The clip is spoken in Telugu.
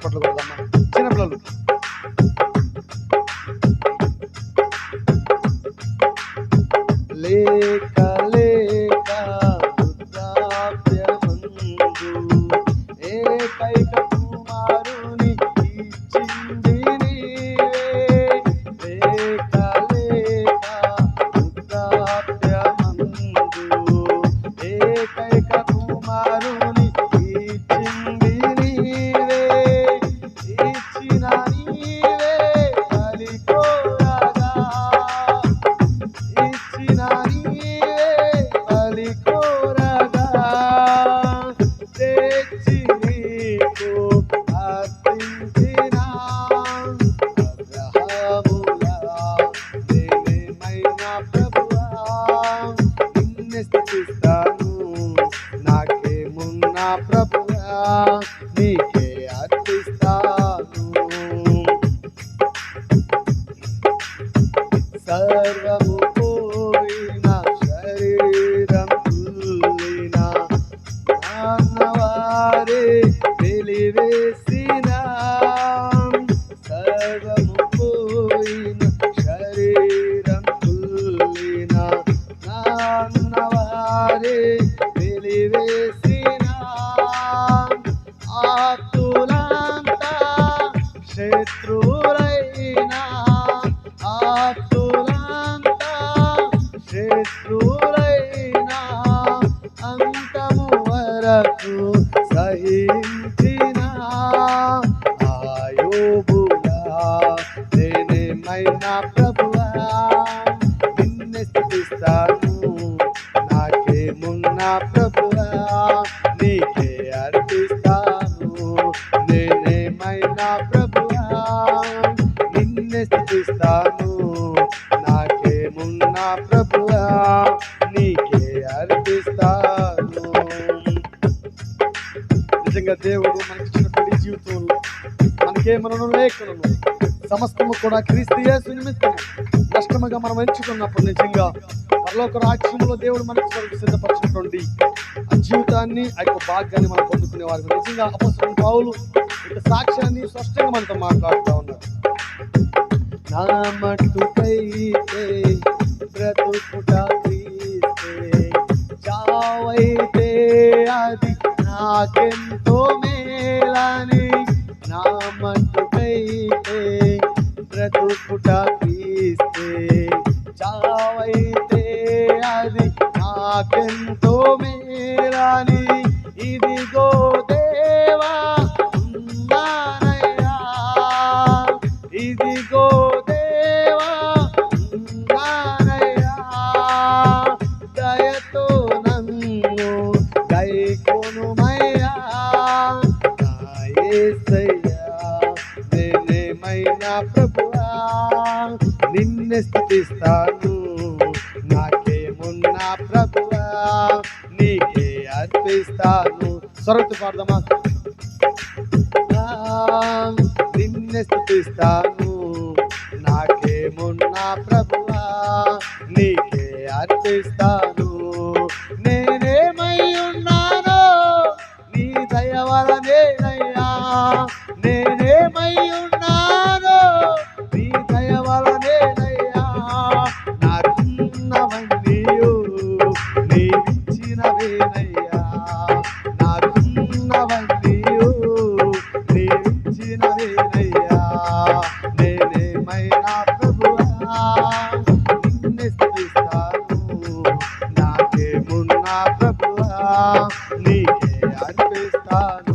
చప్పట్లు కొడదామా చిన్నపిల్లలు. లేక నా ప్రభువా నీకే అర్పిస్తాను. సర్వము పోయిన శరీరం కుళ్ళిన నాన్నవారే తెలివేసిన సర్వము పోయిన శరీరం కుళ్ళిన నాన్నవారే సహించిన ఆయోబులా నేనేమైనా ప్రభువా? నిన్నే స్థితిస్తాను నాకేమున్నా ప్రభువా? నీకే అర్పిస్తాను నేనేమైనా ప్రభువా? నిన్నే స్థుతిస్తాను నిజంగా దేవుడు మనకిచ్చినటువంటి జీవితంలో మనకేమనను లేఖనము సమస్తము కూడా క్రీస్తు యేసు నిమిత్తం కష్టముగా మనం ఎంచుకున్నప్పుడు నిజంగా పరలోక రాజ్యంలో దేవుడు మనకు కొరకు ఆ జీవితాన్ని ఆ యొక్క భాగ్యాన్ని మనం పొందుకునే వారికి నిజంగా అపస్తున్న పావులు ఇక సాక్ష్యాన్ని స్పష్టంగా మనతో మాట్లాడుతూ ఉన్నారు నా మట్టుకైతే బ్రతుకుట చావైతే అది నాకెన్ బ్రతుకుట ప్రభువా నిన్నే స్థుతిస్తాను. నాకేమున్నా ప్రభువా నీకే అర్పిస్తాను. సరత్తు పాడదామా? నిన్నే స్థుతిస్తాను. నాకేమున్నా ప్రభువా నీకే అర్పిస్తాను. నేనేమై ఉన్నానో నీ దయ వలనేనయ్యా God.